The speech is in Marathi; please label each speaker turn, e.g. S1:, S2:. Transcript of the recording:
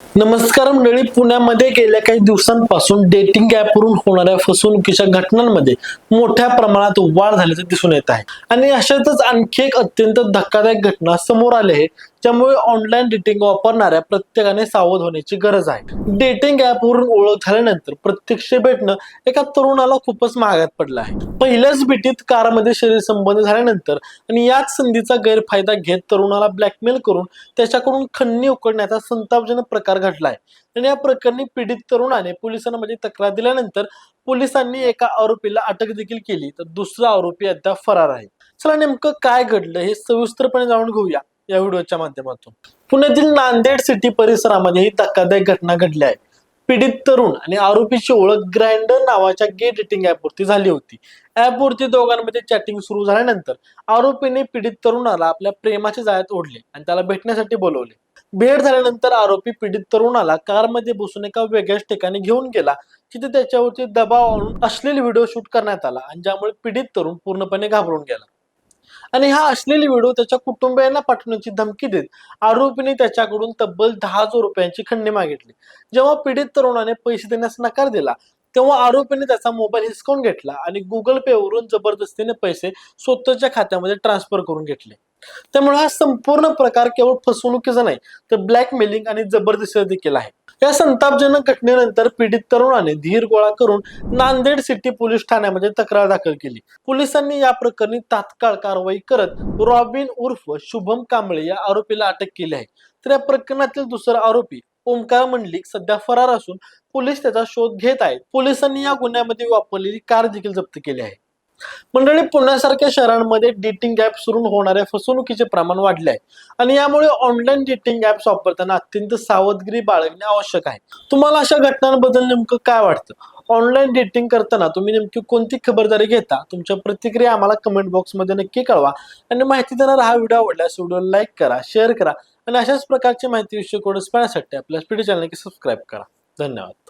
S1: नमस्कार मंडळी. पुण्यामध्ये गेल्या काही दिवसांपासून डेटिंग ॲपवरून होणाऱ्या फसवणुकीच्या घटनांमध्ये मोठ्या प्रमाणात वाढ झाल्याचं दिसून येत आहे. आणि अशातच आणखी एक अत्यंत धक्कादायक घटना समोर आली आहे. ज्यामुळे ऑनलाईन डेटिंग वापरणाऱ्या प्रत्येकाने सावध होण्याची गरज आहे. डेटिंग ॲपवरून ओळख झाल्यानंतर प्रत्यक्ष भेटणं एका तरुणाला खूपच महागात पडलं आहे. पहिल्याच भेटीत कारमध्ये शरीर संबंध झाल्यानंतर आणि याच संधीचा गैरफायदा घेत तरुणाला ब्लॅकमेल करून त्याच्याकडून खन्नी उकडण्याचा संतापजनक प्रकार घडला आहे आणि या प्रकरणी पीडित तरुणाने पोलिसांमध्ये म्हणजे तक्रार दिल्यानंतर पोलिसांनी एका आरोपीला अटक देखील केली. तर दुसरा आरोपी अद्याप फरार आहे. चला नेमकं काय घडलं हे सविस्तरपणे जाणून घेऊया. या व्हिडिओच्या माध्यमातून. पुण्यातील नांदेड सिटी परिसरामध्ये ही धक्कादायक घटना घडली आहे. पीडित तरुण आणि आरोपीची ओळख ग्राइंडर नावाच्या गे डेटिंग ऍपवरती झाली होती. ऍपवरती दोघांमध्ये चॅटिंग सुरू झाल्यानंतर आरोपीने पीडित तरुणाला आपल्या प्रेमाच्या जाळ्यात ओढले आणि त्याला भेटण्यासाठी बोलवले. भेट झाल्यानंतर आरोपी पीडित तरुणाला कारमध्ये बसून एका वेगळ्याच ठिकाणी घेऊन गेला तिथे त्याच्यावरती दबाव आणून असलेले व्हिडिओ शूट करण्यात आला आणि ज्यामुळे पीडित तरुण पूर्णपणे घाबरून गेला. आणि हा असलेली व्हिडिओ त्याच्या कुटुंबियांना पाठवण्याची धमकी देत आरोपीने त्याच्याकडून तब्बल दहा हजार रुपयांची खंडणी मागितली. जेव्हा पीडित तरुणाने पैसे देण्यास नकार दिला तेव्हा आरोपीने त्याचा मोबाईल हिसकावून घेतला आणि गुगल पे वरून जबरदस्तीने पैसे स्वतःच्या खात्यामध्ये ट्रान्सफर करून घेतले. त्यामुळे हा संपूर्ण प्रकार केवळ फसवणुकीचा नाही तर ब्लॅकमेलिंग आणि जबरदस्ती देखील आहे. या संतापजनक घटनेनंतर पीडित तरुणाने धीर गोळा करून नांदेड सिटी पोलीस ठाण्यामध्ये तक्रार दाखल केली. पोलिसांनी या प्रकरणी तात्काळ कारवाई करत रॉबिन उर्फ शुभम कांबळे या आरोपीला अटक केली आहे. तर या प्रकरणातील दुसरा आरोपी ओंकार मंडलिक सध्या फरार असून पोलीस त्याचा शोध घेत आहेत. पोलिसांनी या गुन्ह्यामध्ये वापरलेली कार देखील जप्त केली आहे. मंडळी पुण्यासारख्या शहरांमध्ये डेटिंग ऍप सुरू होणाऱ्या फसवणुकीचे प्रमाण वाढले आहे आणि यामुळे ऑनलाईन डेटिंग ऍप्स वापरताना अत्यंत सावधगिरी बाळगणे आवश्यक आहे. तुम्हाला अशा घटनांबद्दल नेमकं काय वाटतं? ऑनलाईन डेटिंग करताना तुम्ही नेमकी कोणती खबरदारी घेता? तुमच्या प्रतिक्रिया आम्हाला कमेंट बॉक्समध्ये नक्की कळवा. आणि माहिती देणारा हा व्हिडिओ आवडल्यास व्हिडिओ लाईक करा शेअर करा. आणि अशाच प्रकारची माहिती विषय कोडस पाहण्यासाठी आपल्या स्पीडी चॅनल सबस्क्राईब करा. धन्यवाद.